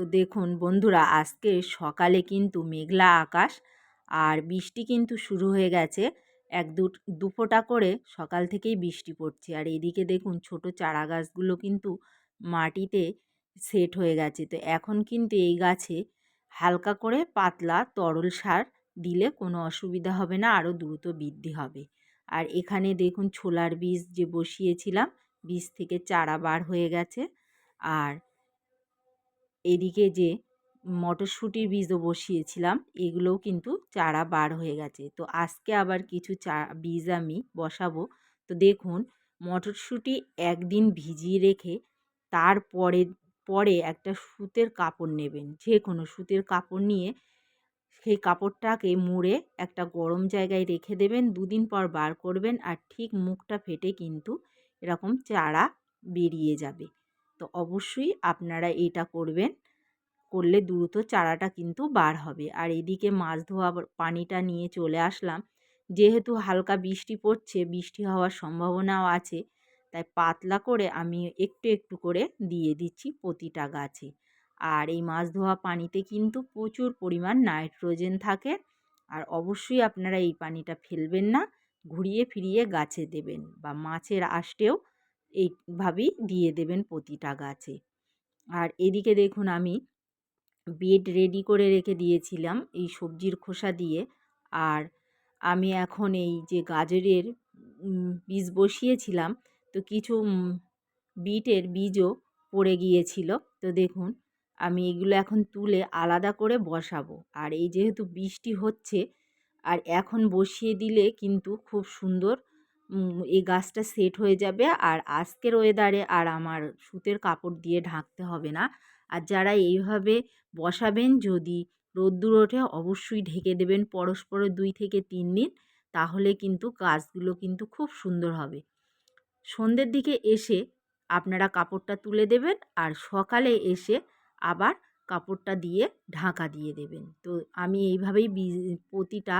তো দেখুন বন্ধুরা, আজকে সকালে কিন্তু মেঘলা আকাশ আর বৃষ্টি কিন্তু শুরু হয়ে গেছে। এক দু দুফোঁটা করে সকাল থেকেই বৃষ্টি পড়ছে। আর এদিকে দেখুন ছোট চারা গাছগুলো কিন্তু মাটিতে সেট হয়ে গেছে। তো এখন কিন্তু এই গাছে হালকা করে পাতলা তরল সার দিলে কোনো অসুবিধা হবে না, আরও দ্রুত বৃদ্ধি হবে। আর এখানে দেখুন ছোলার বীজ যে বসিয়েছিলাম, বীজ থেকে চারা বার হয়ে গেছে। আর এদিকে যে মটরশুঁটির বীজও বসিয়েছিলাম, এগুলোও কিন্তু চারা বার হয়ে গেছে। তো আজকে আবার কিছু চা, বীজ আমি বসাবো। তো দেখুন, মটরশুঁটি একদিন ভিজিয়ে রেখে তারপরে পরে একটা সুতের কাপড় নেবেন। যে কোনো সুতের কাপড় নিয়ে সেই কাপড়টাকে মুড়ে একটা গরম জায়গায় রেখে দেবেন, দুদিন পর বার করবেন আর ঠিক মুখটা ফেটে কিন্তু এরকম চারা বেরিয়ে যাবে। তো অবশ্যই আপনারা এটা করবেন। করলে দ্রুত চারাটা কিন্তু বার হবে। আর এদিকে মাছ ধোয়া পানিটা নিয়ে চলে আসলাম। যেহেতু হালকা বৃষ্টি পড়ছে, বৃষ্টি হওয়ার সম্ভাবনাও আছে, তাই পাতলা করে আমি একটু একটু করে দিয়ে দিচ্ছি প্রতিটা গাছে। আর এই মাছ ধোয়া পানিতে কিন্তু প্রচুর পরিমাণ নাইট্রোজেন থাকে। আর অবশ্যই আপনারা এই পানিটা ফেলবেন না, ঘুরিয়ে ফিরিয়ে গাছে দেবেন বা মাছের আষ্টেও এইভাবেই দিয়ে দেবেন প্রতিটা গাছে। আর এদিকে দেখুন আমি বেড রেডি করে রেখে দিয়েছিলাম এই সবজির খোসা দিয়ে। আর আমি এখন এই যে গাজরের বীজ বসিয়েছিলাম, তো কিছু বিটের বীজও পড়ে গিয়েছিল। তো দেখুন আমি এগুলো এখন তুলে আলাদা করে বসাবো। আর এই যেহেতু বৃষ্টি হচ্ছে, আর এখন বসিয়ে দিলে কিন্তু খুব সুন্দর এই গাছটা সেট হয়ে যাবে। আর আজকের ওয়েদারে আর আমার সুতের কাপড় দিয়ে ঢাকতে হবে না। আর যারা এইভাবে বসাবেন, যদি রোদ্দুর ওঠে, অবশ্যই ঢেকে দেবেন পরস্পর দুই থেকে তিন দিন। তাহলে কিন্তু গাছগুলো কিন্তু খুব সুন্দর হবে। সন্ধ্যের দিকে এসে আপনারা কাপড়টা তুলে দেবেন। আর সকালে এসে আবার কাপড়টা দিয়ে ঢাকা দিয়ে দেবেন। তো আমি এইভাবেই প্রতিটা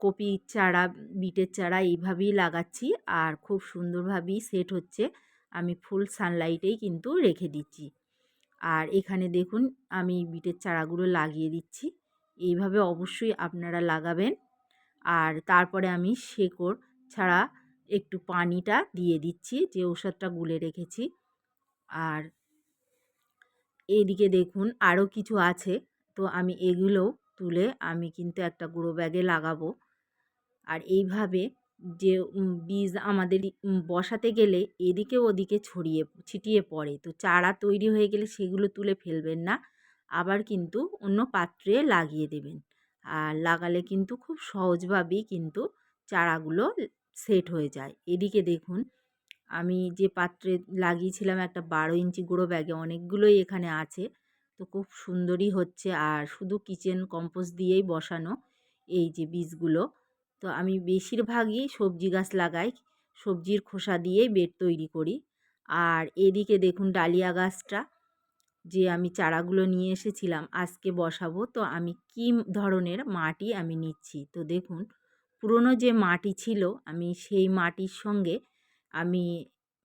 কপির চারা, বিটের চারা এইভাবেই লাগাচ্ছি। আর খুব সুন্দরভাবেই সেট হচ্ছে। আমি ফুল সানলাইটেই কিন্তু রেখে দিচ্ছি। আর এখানে দেখুন, আমি বিটের চারাগুলো লাগিয়ে দিচ্ছি। এইভাবে অবশ্যই আপনারা লাগাবেন। আর তারপরে আমি শেকড় ছাড়া একটু পানিটা দিয়ে দিচ্ছি, যে ওষুধটা গুলে রেখেছি। আর এইদিকে দেখুন, আরও কিছু আছে। তো আমি এগুলোও তুলে আমি কিন্তু একটা গুঁড়ো ব্যাগে লাগাবো। আর এইভাবে যে বীজ আমাদের বসাতে গেলে এদিকে ওদিকে ছড়িয়ে, ছিটিয়ে পড়ে। তো চারা তৈরি হয়ে গেলে সেগুলো তুলে ফেলবেন না, আবার কিন্তু অন্য পাত্রে লাগিয়ে দেবেন। আর লাগালে কিন্তু খুব সহজভাবেই কিন্তু চারাগুলো সেট হয়ে যায়। এদিকে দেখুন, আমি যে পাত্রে লাগিয়েছিলাম একটা বারো ইঞ্চি গুঁড়ো ব্যাগে, অনেকগুলোই এখানে আছে। তো খুব সুন্দরই হচ্ছে। আর শুধু কিচেন কম্পোস্ট দিয়েই বসানো এই যে বীজগুলো। তো আমি বেশিরভাগই সবজি গাছ লাগাই, সবজির খোসা দিয়েই বেড তৈরি করি। আর এদিকে দেখুন ডালিয়া গাছটা, যে আমি চারাগুলো নিয়ে এসেছিলাম, আজকে বসাবো। তো আমি কী ধরনের মাটি আমি নিচ্ছি? তো দেখুন, পুরনো যে মাটি ছিল, আমি সেই মাটির সঙ্গে আমি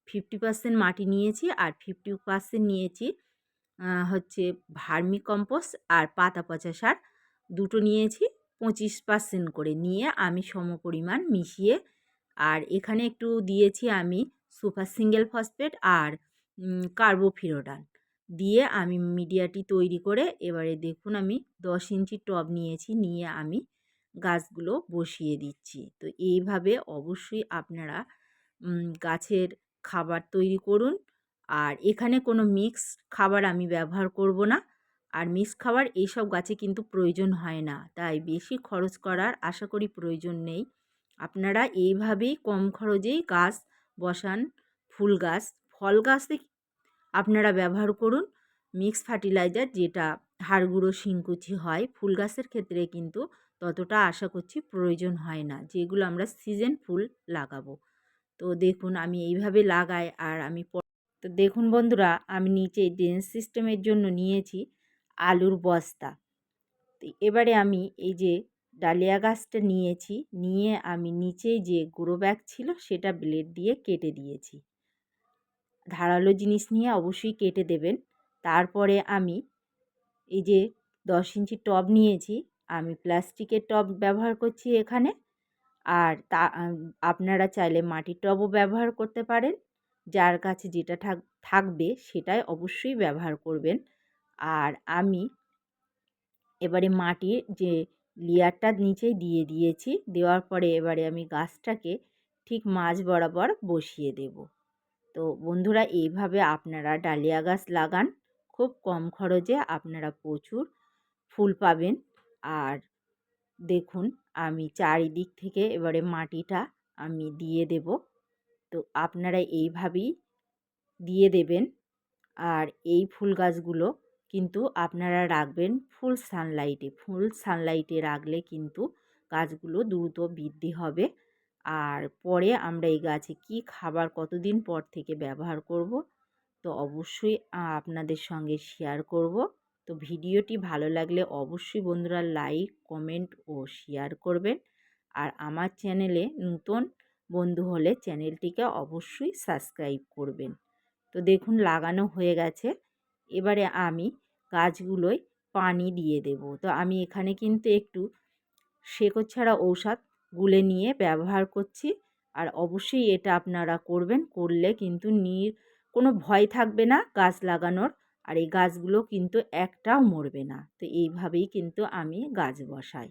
ফিফটি পার্সেন্ট মাটি নিয়েছি আর ফিফটি পার্সেন্ট নিয়েছি হচ্ছে ভার্মি কম্পোস্ট আর পাতা পচা সার দুটো নিয়েছি, পঁচিশ পার্সেন্ট করে নিয়ে আমি সম পরিমাণ মিশিয়ে আর এখানে একটু দিয়েছি আমি সুপার সিঙ্গেল ফসফেট আর কার্বোফিরোডান দিয়ে আমি মিডিয়াটি তৈরি করে এবারে দেখুন আমি দশ ইঞ্চি টব নিয়েছি, নিয়ে আমি গাছগুলো বসিয়ে দিচ্ছি। তো এইভাবে অবশ্যই আপনারা গাছের খাবার তৈরি করুন। আর এখানে কোনো মিক্স খাবার আমি ব্যবহার করব না। আর মিক্স খাবার এইসব গাছে কিন্তু প্রয়োজন হয় না। তাই বেশি খরচ করার আশা করি প্রয়োজন নেই। আপনারা এইভাবেই কম খরচেই গাছ বসান, ফুল গাছ, ফল গাছে আপনারা ব্যবহার করুন। মিক্স ফার্টিলাইজার যেটা হাড় গুঁড়ো, শিংকুচি হয়, ফুল গাছের ক্ষেত্রে কিন্তু ততটা আশা করছি প্রয়োজন হয় না। যেগুলো আমরা সিজন ফুল লাগাবো। তো দেখুন, আমি এইভাবে লাগাই আর আমি তো দেখুন বন্ধুরা, আমি নিচে ড্রেন সিস্টেমের জন্য নিয়েছি আলুর বস্তা। তো এবারে আমি এই যে ডালিয়া গাছটা নিয়েছি, নিয়ে আমি নিচে যে গুঁড়ো ব্যাগ ছিল সেটা ব্লেড দিয়ে কেটে দিয়েছি। ধারালো জিনিস নিয়ে অবশ্যই কেটে দেবেন। তারপরে আমি এই যে দশ ইঞ্চি টব নিয়েছি, আমি প্লাস্টিকের টব ব্যবহার করছি এখানে। আর তা, আপনারা চাইলে মাটির টবও ব্যবহার করতে পারেন। যার কাছে যেটা থাক, থাকবে সেটাই অবশ্যই ব্যবহার করবেন। আর আমি এবারে মাটির যে লেয়ারটা নিচে দিয়ে দিয়েছি, দেওয়ার পরে এবারে আমি গাছটাকে ঠিক মাঝ বরাবর বসিয়ে দেব। তো বন্ধুরা, এইভাবে আপনারা ডালিয়া গাছ লাগান। খুব কম খরচে আপনারা প্রচুর ফুল পাবেন। আর দেখুন, আমি চারিদিক থেকে এবারে মাটিটা আমি দিয়ে দেব। তো আপনারা এইভাবেই দিয়ে দেবেন। আর এই ফুল গাছগুলো কিন্তু আপনারা রাখবেন ফুল সানলাইটে। ফুল সানলাইটে রাখলে কিন্তু গাছগুলো দ্রুত বৃদ্ধি হবে। আর পরে আমরা এই গাছে কি খাবার কতদিন পর থেকে ব্যবহার করব, তো অবশ্যই আপনাদের সঙ্গে শেয়ার করব। তো ভিডিওটি ভালো লাগলে অবশ্যই বন্ধুরা লাইক, কমেন্ট ও শেয়ার করবেন। আর আমার চ্যানেলে নতুন বন্ধু হলে চ্যানেলটিকে অবশ্যই সাবস্ক্রাইব করবেন। তো দেখুন লাগানো হয়ে গেছে। এবারে আমি গাছগুলোয় পানি দিয়ে দেব। তো আমি এখানে কিন্তু একটু শেকড় ছাড়া ঔষধ গুলে নিয়ে ব্যবহার করছি। আর অবশ্যই এটা আপনারা করবেন। করলে কিন্তু নির কোনো ভয় থাকবে না গাছ লাগানোর। আর এই গাছগুলো কিন্তু একটাও মরবে না। তো এইভাবেই কিন্তু আমি গাছ বসাই।